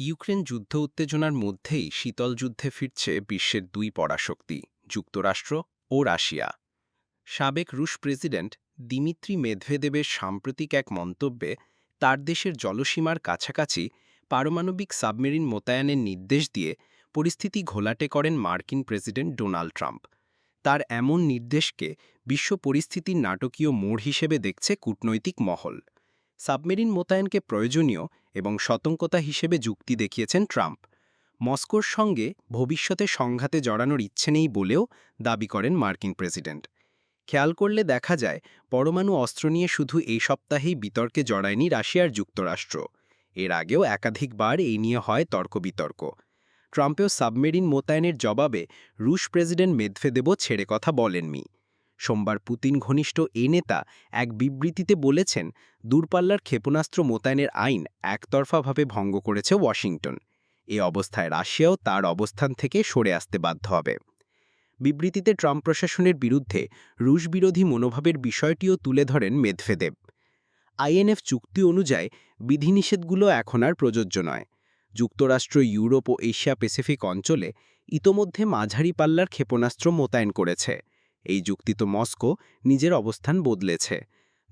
Ukraine যুদ্ধ উত্তেজনার মধ্যেই শীতল যুদ্ধে ফিরছে বিশ্বের দুই পরাশক্তি, যুক্তরাষ্ট্র ও রাশিয়া। সাবেক রুশ প্রেসিডেন্ট দিমিত্রি মেদভেদেবের সাম্প্রতিক এক মন্তব্যে তার দেশের জলসীমার কাছাকাছি পারমাণবিক সাবমেরিন মোতায়েনের নির্দেশ দিয়ে পরিস্থিতি ঘোলাটে করেন মার্কিন প্রেসিডেন্ট ডোনাল্ড ট্রাম্প। তার এমন নির্দেশকে বিশ্ব পরিস্থিতির নাটকীয় মোড় হিসেবে দেখছে কূটনৈতিক মহল। সাবমেরিন মোতায়েনকে প্রয়োজনীয় এবং সতর্কতা হিসেবে যুক্তি দেখিয়েছেন ট্রাম্প। মস্কোর সঙ্গে ভবিষ্যতে সংঘাতে জড়ানোর ইচ্ছে নেই বলেও দাবি করেন মার্কিন প্রেসিডেন্ট। খেয়াল করলে দেখা যায়, পরমাণু অস্ত্র নিয়ে শুধু এই সপ্তাহেই বিতর্কে জড়ায়নি রাশিয়ার যুক্তরাষ্ট্র। এর আগেও একাধিকবার এই নিয়ে হয় তর্ক বিতর্ক ট্রাম্পেও সাবমেরিন মোতায়েনের জবাবে রুশ প্রেসিডেন্ট মেদভেদেবও ছেড়ে কথা বলেননি। সোমবার পুতিন ঘনিষ্ঠ এ নেতা এক বিবৃতিতে বলেছেন, দূরপাল্লার ক্ষেপণাস্ত্র মোতায়েনের আইন একতরফাভাবে ভঙ্গ করেছে ওয়াশিংটন। এ অবস্থায় রাশিয়াও তার অবস্থান থেকে সরে আসতে বাধ্য হবে। বিবৃতিতে ট্রাম্প প্রশাসনের বিরুদ্ধে রুশ বিরোধী মনোভাবের বিষয়টিও তুলে ধরেন মেদভেদেব। আইএনএফ চুক্তি অনুযায়ী বিধিনিষেধগুলো এখন আর প্রযোজ্য নয়। যুক্তরাষ্ট্র, ইউরোপ ও এশিয়া প্যাসিফিক অঞ্চলে ইতোমধ্যে মাঝারি পাল্লার ক্ষেপণাস্ত্র মোতায়েন করেছে। এই যুক্তিত মস্কো নিজের অবস্থান বদলেছে।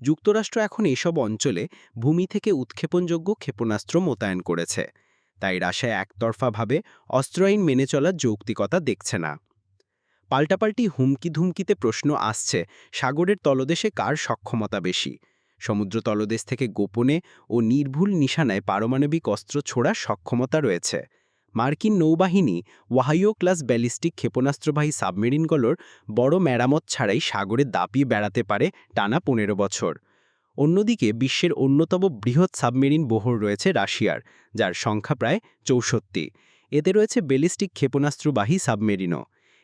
যুক্তরাষ্ট্র এখন এসব অঞ্চলে ভূমি থেকে উৎক্ষেপণযোগ্য ক্ষেপণাস্ত্র মোতায়েন করেছে। তাই রাশিয়া একতরফাভাবে অস্ত্র আইন মেনে চলার যৌক্তিকতা দেখছে না। পাল্টাপাল্টি হুমকি ধুমকিতে প্রশ্ন আসছে, সাগরের তলদেশে কার সক্ষমতা বেশি? সমুদ্র তলদেশ থেকে গোপনে ও নির্ভুল নিশানায় পারমাণবিক অস্ত্র ছোড়ার সক্ষমতা রয়েছে। মার্কিন নৌবাহিনী ওয়াহাইও ক্লাস ব্যালিস্টিক ক্ষেপণাস্ত্রবাহী সাবমেরিনগুলোর বড় মেরামত ছাড়াই সাগরে দাপিয়ে বেড়াতে পারে টানা পনেরো বছর। অন্যদিকে বিশ্বের অন্যতম বৃহৎ সাবমেরিন বহর রয়েছে রাশিয়ার, যার সংখ্যা প্রায় চৌষট্টি। এতে রয়েছে ব্যালিস্টিক ক্ষেপণাস্ত্রবাহী সাবমেরিনও।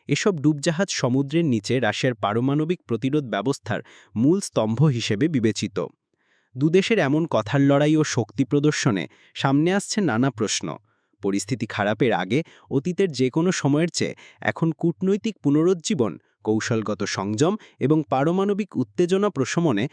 এসব ডুবজাহাজ সমুদ্রের নিচে রাশিয়ার পারমাণবিক প্রতিরোধ ব্যবস্থার মূল স্তম্ভ হিসেবে বিবেচিত। দুদেশের এমন কথার লড়াই ও শক্তি প্রদর্শনে সামনে আসছে নানা প্রশ্ন। পরিস্থিতি খারাপের আগে অতীতের যে কোনো সময়ের চেয়ে এখন কূটনৈতিক পুনরুজ্জীবন, কৌশলগত সংযম এবং পারমাণবিক উত্তেজনা প্রশমনে